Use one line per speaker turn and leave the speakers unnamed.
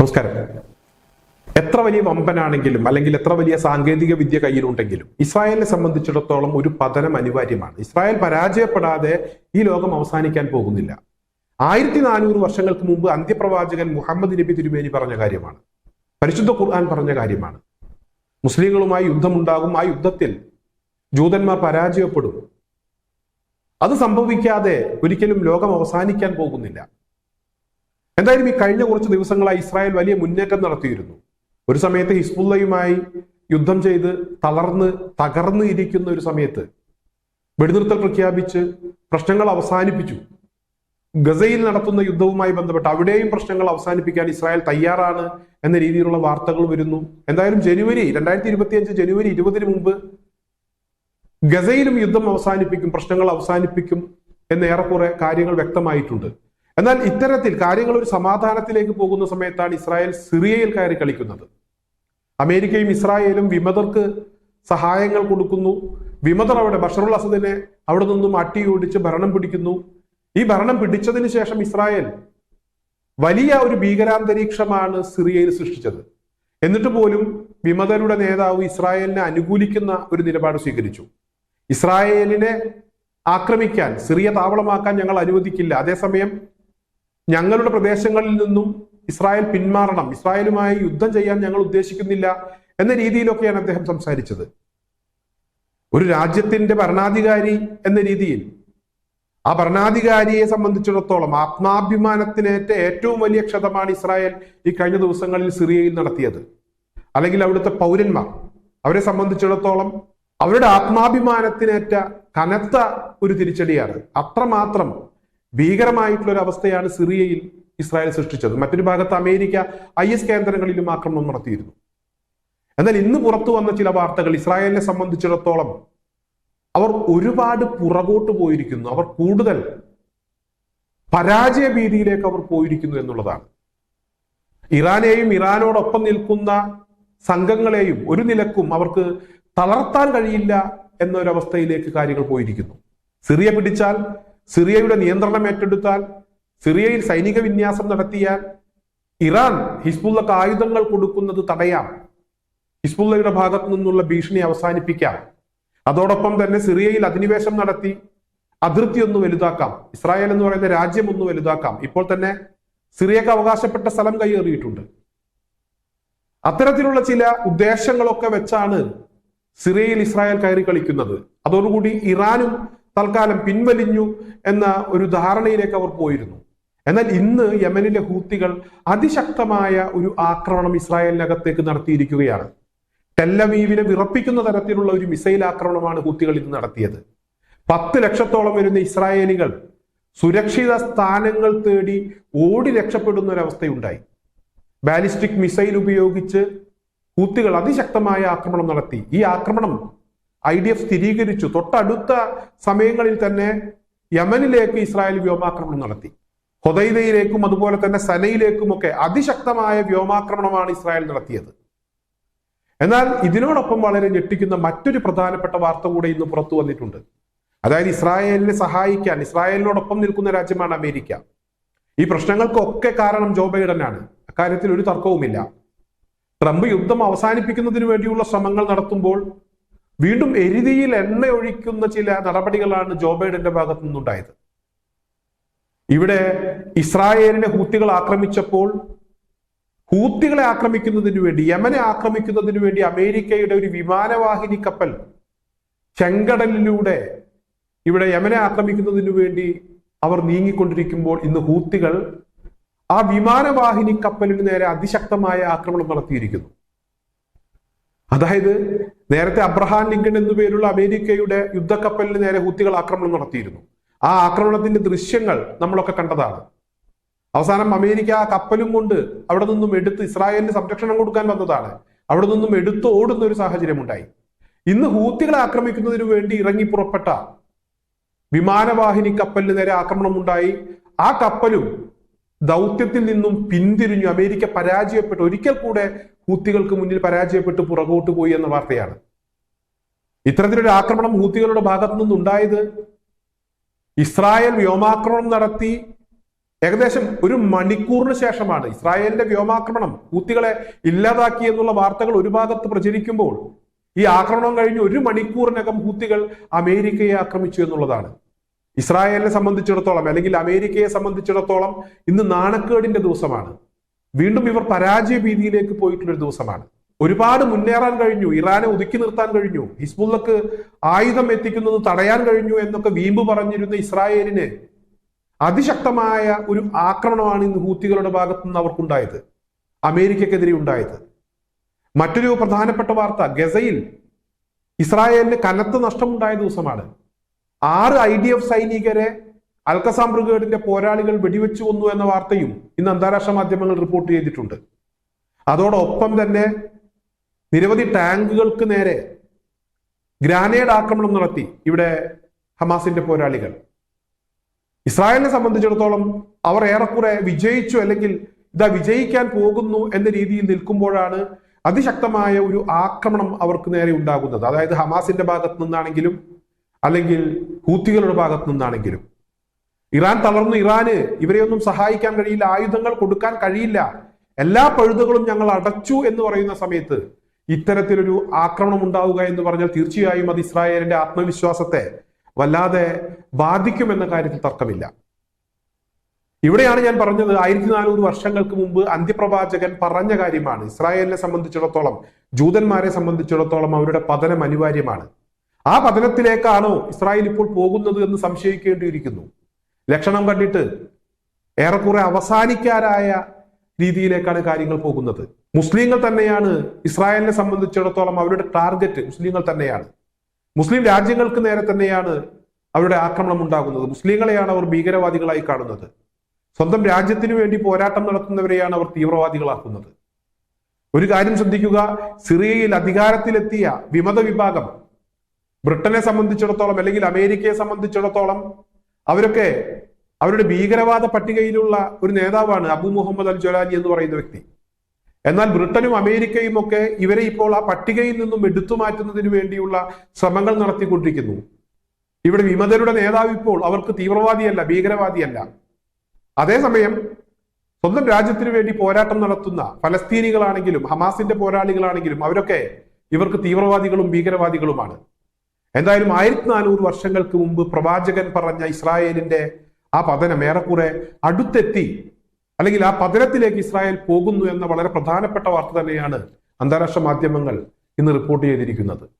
നമസ്കാരം. എത്ര വലിയ വമ്പനാണെങ്കിലും അല്ലെങ്കിൽ എത്ര വലിയ സാങ്കേതിക വിദ്യ കയ്യിലുണ്ടെങ്കിലും ഇസ്രായേലിനെ സംബന്ധിച്ചിടത്തോളം ഒരു പതനം അനിവാര്യമാണ്. ഇസ്രായേൽ പരാജയപ്പെടാതെ ഈ ലോകം അവസാനിക്കാൻ പോകുന്നില്ല. ആയിരത്തി നാനൂറ് വർഷങ്ങൾക്ക് മുമ്പ് അന്ത്യപ്രവാചകൻ മുഹമ്മദ് നബി തിരുമേനി പറഞ്ഞ കാര്യമാണ്. പരിശുദ്ധ ഖുർആൻ പറഞ്ഞ കാര്യമാണ്. മുസ്ലിങ്ങളുമായി യുദ്ധമുണ്ടാകും. ആ യുദ്ധത്തിൽ ജൂതന്മാർ പരാജയപ്പെടും. അത് സംഭവിക്കാതെ ഒരിക്കലും ലോകം അവസാനിക്കാൻ പോകുന്നില്ല. എന്തായാലും ഈ കഴിഞ്ഞ കുറച്ച് ദിവസങ്ങളായി ഇസ്രായേൽ വലിയ മുന്നേറ്റം നടത്തിയിരുന്നു. ഒരു സമയത്ത് ഹിസ്ബുല്ലയുമായി യുദ്ധം ചെയ്ത് തളർന്ന് തകർന്ന് ഇരിക്കുന്ന ഒരു സമയത്ത് വെടിനിർത്തൽ പ്രഖ്യാപിച്ച് പ്രശ്നങ്ങൾ അവസാനിപ്പിച്ചു. ഗസയിൽ നടത്തുന്ന യുദ്ധവുമായി ബന്ധപ്പെട്ട് അവിടെയും പ്രശ്നങ്ങൾ അവസാനിപ്പിക്കാൻ ഇസ്രായേൽ തയ്യാറാണ് എന്ന രീതിയിലുള്ള വാർത്തകൾ വരുന്നു. എന്തായാലും ജനുവരി രണ്ടായിരത്തി ഇരുപത്തി അഞ്ച് ജനുവരി ഇരുപതിന് മുമ്പ് ഗസയിലും യുദ്ധം അവസാനിപ്പിക്കും പ്രശ്നങ്ങൾ അവസാനിപ്പിക്കും എന്ന് ഏറെക്കുറെ കാര്യങ്ങൾ വ്യക്തമായിട്ടുണ്ട്. എന്നാൽ ഇത്തരത്തിൽ കാര്യങ്ങൾ ഒരു സമാധാനത്തിലേക്ക് പോകുന്ന സമയത്താണ് ഇസ്രായേൽ സിറിയയിൽ കയറി കളിക്കുന്നത്. അമേരിക്കയും ഇസ്രായേലും വിമതർക്ക് സഹായങ്ങൾ കൊടുക്കുന്നു. വിമതർ അവിടെ ബഷറുൽ അസദിനെ അവിടെ നിന്നും അട്ടി അട്ടിയോടിച്ച് ഭരണം പിടിക്കുന്നു. ഈ ഭരണം പിടിച്ചതിന് ശേഷം ഇസ്രായേൽ വലിയ ഒരു ഭീകരാന്തരീക്ഷമാണ് സിറിയയിൽ സൃഷ്ടിച്ചത്. എന്നിട്ട് പോലും വിമതരുടെ നേതാവ് ഇസ്രായേലിനെ അനുകൂലിക്കുന്ന ഒരു നിലപാട് സ്വീകരിച്ചു. ഇസ്രായേലിനെ ആക്രമിക്കാൻ സിറിയ താവളമാക്കാൻ ഞങ്ങൾ അനുവദിക്കില്ല. അതേസമയം ഞങ്ങളുടെ പ്രദേശങ്ങളിൽ നിന്നും ഇസ്രായേൽ പിന്മാറണം ഇസ്രായേലുമായി യുദ്ധം ചെയ്യാൻ ഞങ്ങൾ ഉദ്ദേശിക്കുന്നില്ല എന്ന രീതിയിലൊക്കെയാണ് അദ്ദേഹം സംസാരിച്ചത്. ഒരു രാജ്യത്തിന്റെ ഭരണാധികാരി എന്ന രീതിയിൽ. ആ ഭരണാധികാരിയെ സംബന്ധിച്ചിടത്തോളം ആത്മാഭിമാനത്തിനേറ്റ ഏറ്റവും വലിയ ക്ഷതമാണ് ഇസ്രായേൽ ഈ കഴിഞ്ഞ ദിവസങ്ങളിൽ സിറിയയിൽ നടത്തിയത്. അല്ലെങ്കിൽ അവിടുത്തെ പൗരന്മാർ. അവരെ സംബന്ധിച്ചിടത്തോളം അവരുടെ ആത്മാഭിമാനത്തിനേറ്റ കനത്ത ഒരു തിരിച്ചടിയാണ്. അത്രമാത്രം ഭീകരമായിട്ടുള്ള ഒരു അവസ്ഥയാണ് സിറിയയിൽ ഇസ്രായേൽ സൃഷ്ടിച്ചത്. മറ്റൊരു ഭാഗത്ത് അമേരിക്ക ഐ എസ് കേന്ദ്രങ്ങളിലും ആക്രമണം നടത്തിയിരുന്നു. എന്നാൽ ഇന്ന് പുറത്തു വന്ന ചില വാർത്തകൾ ഇസ്രായേലിനെ സംബന്ധിച്ചിടത്തോളം അവർ ഒരുപാട് പുറകോട്ട് പോയിരിക്കുന്നു. അവർ കൂടുതൽ പരാജയ ഭീതിയിലേക്ക് അവർ പോയിരിക്കുന്നു എന്നുള്ളതാണ്. ഇറാനെയും ഇറാനോടൊപ്പം നിൽക്കുന്ന സംഘങ്ങളെയും ഒരു നിലക്കും അവർക്ക് തളർത്താൻ കഴിയില്ല എന്നൊരവസ്ഥയിലേക്ക് കാര്യങ്ങൾ പോയിരിക്കുന്നു. സിറിയ പിടിച്ചാൽ സിറിയയുടെ നിയന്ത്രണം ഏറ്റെടുത്താൽ സിറിയയിൽ സൈനിക വിന്യാസം നടത്തിയാൽ ഇറാൻ ഹിസ്ബുള്ളക്ക് ആയുധങ്ങൾ കൊടുക്കുന്നത് തടയാം. ഹിസ്ബുള്ളയുടെ ഭാഗത്തു നിന്നുള്ള ഭീഷണി അവസാനിപ്പിക്കാം. അതോടൊപ്പം തന്നെ സിറിയയിൽ അധിനിവേശം നടത്തി അതിർത്തി ഒന്ന് വലുതാക്കാം. ഇസ്രായേൽ എന്ന് പറയുന്ന രാജ്യം ഒന്ന് വലുതാക്കാം. ഇപ്പോൾ തന്നെ സിറിയക്ക് അവകാശപ്പെട്ട സ്ഥലം കൈയേറിയിട്ടുണ്ട് അത്തരത്തിലുള്ള ചില ഉദ്ദേശങ്ങളൊക്കെ വെച്ചാണ് സിറിയയിൽ ഇസ്രായേൽ കയറി കളിക്കുന്നത്. അതോടുകൂടി ഇറാനും തൽക്കാലം പിൻവലിഞ്ഞു എന്ന ഒരു ധാരണയിലേക്ക് അവർ പോയിരുന്നു. എന്നാൽ ഇന്ന് യമനിലെ ഹൂത്തികൾ അതിശക്തമായ ഒരു ആക്രമണം ഇസ്രായേലിനകത്തേക്ക് നടത്തിയിരിക്കുകയാണ്. ടെല്ലവീവിനെ വിറപ്പിക്കുന്ന തരത്തിലുള്ള ഒരു മിസൈൽ ആക്രമണമാണ് ഹൂത്തികൾ ഇന്ന് നടത്തിയത്. പത്ത് ലക്ഷത്തോളം വരുന്ന ഇസ്രായേലികൾ സുരക്ഷിത സ്ഥാനങ്ങൾ തേടി ഓടി രക്ഷപ്പെടുന്ന ഒരവസ്ഥയുണ്ടായി ബാലിസ്റ്റിക് മിസൈൽ ഉപയോഗിച്ച് ഹൂത്തികൾ അതിശക്തമായ ആക്രമണം നടത്തി. ഈ ആക്രമണം ഐ ഡി എഫ് സ്ഥിരീകരിച്ചു. തൊട്ടടുത്ത സമയങ്ങളിൽ തന്നെ യമനിലേക്ക് ഇസ്രായേൽ വ്യോമാക്രമണം നടത്തി. ഹൊദൈദയിലേക്കും അതുപോലെ തന്നെ സനയിലേക്കുമൊക്കെ അതിശക്തമായ വ്യോമാക്രമണമാണ് ഇസ്രായേൽ നടത്തിയത്. എന്നാൽ ഇതിനോടൊപ്പം വളരെ ഞെട്ടിക്കുന്ന മറ്റൊരു പ്രധാനപ്പെട്ട വാർത്ത കൂടെ ഇന്ന് പുറത്തു വന്നിട്ടുണ്ട്. അതായത് ഇസ്രായേലിനെ സഹായിക്കാൻ ഇസ്രായേലിനോടൊപ്പം നിൽക്കുന്ന രാജ്യമാണ് അമേരിക്ക. ഈ പ്രശ്നങ്ങൾക്കൊക്കെ കാരണം ജോ ബൈഡനാണ്. അക്കാര്യത്തിൽ ഒരു തർക്കവുമില്ല. ട്രംപ് യുദ്ധം അവസാനിപ്പിക്കുന്നതിന് വേണ്ടിയുള്ള ശ്രമങ്ങൾ നടത്തുമ്പോൾ വീണ്ടും എരുതിയിൽ എണ്ണ ഒഴിക്കുന്ന ചില നടപടികളാണ് ജോ ബൈഡന്റെ ഭാഗത്തു നിന്നുണ്ടായത്. ഇവിടെ ഇസ്രായേലിനെ ഹൂത്തികൾ ആക്രമിച്ചപ്പോൾ ഹൂത്തികളെ ആക്രമിക്കുന്നതിന് വേണ്ടി യമനെ ആക്രമിക്കുന്നതിന് വേണ്ടി അമേരിക്കയുടെ ഒരു വിമാനവാഹിനി കപ്പൽ ചെങ്കടലിലൂടെ ഇവിടെ യമനെ ആക്രമിക്കുന്നതിന് വേണ്ടി അവർ നീങ്ങിക്കൊണ്ടിരിക്കുമ്പോൾ ഇന്ന് ഹൂത്തികൾ ആ വിമാനവാഹിനി കപ്പലിന് നേരെ അതിശക്തമായ ആക്രമണം നടത്തിയിരിക്കുന്നു. അതായത് നേരത്തെ അബ്രഹാം ലിങ്കൺ എന്നു പേരുള്ള അമേരിക്കയുടെ യുദ്ധക്കപ്പലിന് നേരെ ഹൂത്തികൾ ആക്രമണം നടത്തിയിരുന്നു. ആ ആക്രമണത്തിന്റെ ദൃശ്യങ്ങൾ നമ്മളൊക്കെ കണ്ടതാണ്. അവസാനം അമേരിക്ക ആ കപ്പലും കൊണ്ട് അവിടെ നിന്നും എടുത്ത് ഇസ്രായേലിന് സംരക്ഷണം കൊടുക്കാൻ വന്നതാണ്. അവിടെ നിന്നും എടുത്ത് ഓടുന്ന ഒരു സാഹചര്യം ഉണ്ടായി ഇന്ന് ഹൂത്തികളെ ആക്രമിക്കുന്നതിനു വേണ്ടി ഇറങ്ങി പുറപ്പെട്ട വിമാനവാഹിനി കപ്പലിന് നേരെ ആക്രമണം ഉണ്ടായി ആ കപ്പലും ദൗത്യത്തിൽ നിന്നും പിന്തിരിഞ്ഞു. അമേരിക്ക പരാജയപ്പെട്ടു. ഒരിക്കൽ കൂടെ ഹൂത്തികൾക്ക് മുന്നിൽ പരാജയപ്പെട്ട് പുറകോട്ട് പോയി എന്ന വാർത്തയാണ്. ഇത്തരത്തിലൊരു ആക്രമണം ഹൂത്തികളുടെ ഭാഗത്തു നിന്നുണ്ടായത്? ഇസ്രായേൽ വ്യോമാക്രമണം നടത്തി ഏകദേശം ഒരു മണിക്കൂറിന് ശേഷമാണ് ഇസ്രായേലിന്റെ വ്യോമാക്രമണം ഹൂത്തികളെ ഇല്ലാതാക്കി എന്നുള്ള വാർത്തകൾ ഒരു ഭാഗത്ത് പ്രചരിക്കുമ്പോൾ ഈ ആക്രമണം കഴിഞ്ഞ് ഒരു മണിക്കൂറിനകം ഹൂത്തികൾ അമേരിക്കയെ ആക്രമിച്ചു എന്നുള്ളതാണ്. ഇസ്രായേലിനെ സംബന്ധിച്ചിടത്തോളം അല്ലെങ്കിൽ അമേരിക്കയെ സംബന്ധിച്ചിടത്തോളം ഇന്ന് നാണക്കേടിന്റെ ദിവസമാണ്. വീണ്ടും ഇവർ പരാജയ ഭീതിയിലേക്ക് പോയിട്ടുള്ളൊരു ദിവസമാണ്. ഒരുപാട് മുന്നേറാൻ കഴിഞ്ഞു ഇറാനെ ഒതുക്കി നിർത്താൻ കഴിഞ്ഞു ഹിസ്ബുള്ളക്ക് ആയുധം എത്തിക്കുന്നത് തടയാൻ കഴിഞ്ഞു എന്നൊക്കെ വീമ്പ് പറഞ്ഞിരുന്ന ഇസ്രായേലിന് അതിശക്തമായ ഒരു ആക്രമണമാണ് ഇന്ന് ഹൂത്തികളുടെ ഭാഗത്തു നിന്ന് അവർക്കുണ്ടായത് അമേരിക്കക്കെതിരെ ഉണ്ടായത്. മറ്റൊരു പ്രധാനപ്പെട്ട വാർത്ത ഗസയിൽ ഇസ്രായേലിന് കനത്ത നഷ്ടമുണ്ടായ ദിവസമാണ്. ആറ് ഐ ഡി എഫ് സൈനികരെ അൽക്കസാം ബ്രിഗേഡിന്റെ പോരാളികൾ വെടിവെച്ചു കൊന്നു എന്ന വാർത്തയും ഇന്ന് അന്താരാഷ്ട്ര മാധ്യമങ്ങൾ റിപ്പോർട്ട് ചെയ്തിട്ടുണ്ട്. അതോടൊപ്പം തന്നെ നിരവധി ടാങ്കുകൾക്ക് നേരെ ഗ്രാനേഡ് ആക്രമണം നടത്തി ഇവിടെ ഹമാസിന്റെ പോരാളികൾ. ഇസ്രായേലിനെ സംബന്ധിച്ചിടത്തോളം അവർ ഏറെക്കുറെ വിജയിച്ചു അല്ലെങ്കിൽ ഇതാ വിജയിക്കാൻ പോകുന്നു എന്ന രീതിയിൽ നിൽക്കുമ്പോഴാണ് അതിശക്തമായ ഒരു ആക്രമണം അവർക്ക് നേരെ ഉണ്ടാകുന്നത്. അതായത് ഹമാസിന്റെ ഭാഗത്ത് നിന്നാണെങ്കിലും അല്ലെങ്കിൽ ഹൂത്തികളുടെ ഭാഗത്ത് നിന്നാണെങ്കിലും. ഇറാൻ തളർന്നു ഇറാന്. ഇവരെയൊന്നും സഹായിക്കാൻ കഴിയില്ല. ആയുധങ്ങൾ കൊടുക്കാൻ കഴിയില്ല. എല്ലാ പഴുതുകളും ഞങ്ങൾ അടച്ചു എന്ന് പറയുന്ന സമയത്ത് ഇത്തരത്തിലൊരു ആക്രമണം ഉണ്ടാവുക എന്ന് പറഞ്ഞാൽ തീർച്ചയായും അത് ഇസ്രായേലിന്റെ ആത്മവിശ്വാസത്തെ വല്ലാതെ ബാധിക്കുമെന്ന കാര്യത്തിൽ തർക്കമില്ല. ഇവിടെയാണ് ഞാൻ പറഞ്ഞത് ആയിരത്തി നാനൂറ് വർഷങ്ങൾക്ക് മുമ്പ് അന്ത്യപ്രവാചകൻ പറഞ്ഞ കാര്യമാണ്. ഇസ്രായേലിനെ സംബന്ധിച്ചിടത്തോളം ജൂതന്മാരെ സംബന്ധിച്ചിടത്തോളം അവരുടെ പതനം അനിവാര്യമാണ്. ആ പതനത്തിലേക്കാണോ ഇസ്രായേൽ ഇപ്പോൾ പോകുന്നത് എന്ന് സംശയിക്കേണ്ടിയിരിക്കുന്നു. ലക്ഷണം കണ്ടിട്ട് ഏറെക്കുറെ അവസാനിക്കാരായ രീതിയിലേക്കാണ് കാര്യങ്ങൾ പോകുന്നത്. മുസ്ലിങ്ങൾ തന്നെയാണ് ഇസ്രായേലിനെ സംബന്ധിച്ചിടത്തോളം അവരുടെ ടാർഗറ്റ് മുസ്ലിങ്ങൾ തന്നെയാണ്. മുസ്ലിം രാജ്യങ്ങൾക്ക് നേരെ തന്നെയാണ് അവരുടെ ആക്രമണം ഉണ്ടാകുന്നത്. മുസ്ലിങ്ങളെയാണ് അവർ ഭീകരവാദികളായി കാണുന്നത്. സ്വന്തം രാജ്യത്തിനു വേണ്ടി പോരാട്ടം നടത്തുന്നവരെയാണ് അവർ തീവ്രവാദികളാക്കുന്നത്. ഒരു കാര്യം ശ്രദ്ധിക്കുക. സിറിയയിൽ അധികാരത്തിലെത്തിയ വിമത വിഭാഗം ബ്രിട്ടനെ സംബന്ധിച്ചിടത്തോളം അല്ലെങ്കിൽ അമേരിക്കയെ സംബന്ധിച്ചിടത്തോളം അവരൊക്കെ അവരുടെ ഭീകരവാദ പട്ടികയിലുള്ള ഒരു നേതാവാണ് അബു മുഹമ്മദ് അൽ ജൊലാനി എന്ന് പറയുന്ന വ്യക്തി. എന്നാൽ ബ്രിട്ടനും അമേരിക്കയും ഒക്കെ ഇവരെ ഇപ്പോൾ ആ പട്ടികയിൽ നിന്നും എടുത്തു മാറ്റുന്നതിന് വേണ്ടിയുള്ള ശ്രമങ്ങൾ നടത്തിക്കൊണ്ടിരിക്കുന്നു. ഇവിടെ വിമതരുടെ നേതാവ് ഇപ്പോൾ അവർക്ക് തീവ്രവാദിയല്ല ഭീകരവാദിയല്ല. അതേസമയം സ്വന്തം രാജ്യത്തിന് വേണ്ടി പോരാട്ടം നടത്തുന്ന ഫലസ്തീനികളാണെങ്കിലും ഹമാസിന്റെ പോരാളികളാണെങ്കിലും അവരൊക്കെ ഇവർക്ക് തീവ്രവാദികളും ഭീകരവാദികളുമാണ്. എന്തായാലും ആയിരത്തി നാനൂറ് വർഷങ്ങൾക്ക് മുമ്പ് പ്രവാചകൻ പറഞ്ഞ ഇസ്രായേലിന്റെ ആ പതനം ഏറെക്കുറെ അടുത്തെത്തി. അല്ലെങ്കിൽ ആ പതനത്തിലേക്ക് ഇസ്രായേൽ പോകുന്നു എന്ന വളരെ പ്രധാനപ്പെട്ട വാർത്ത തന്നെയാണ് അന്താരാഷ്ട്ര മാധ്യമങ്ങൾ ഇന്ന് റിപ്പോർട്ട് ചെയ്തിരിക്കുന്നത്.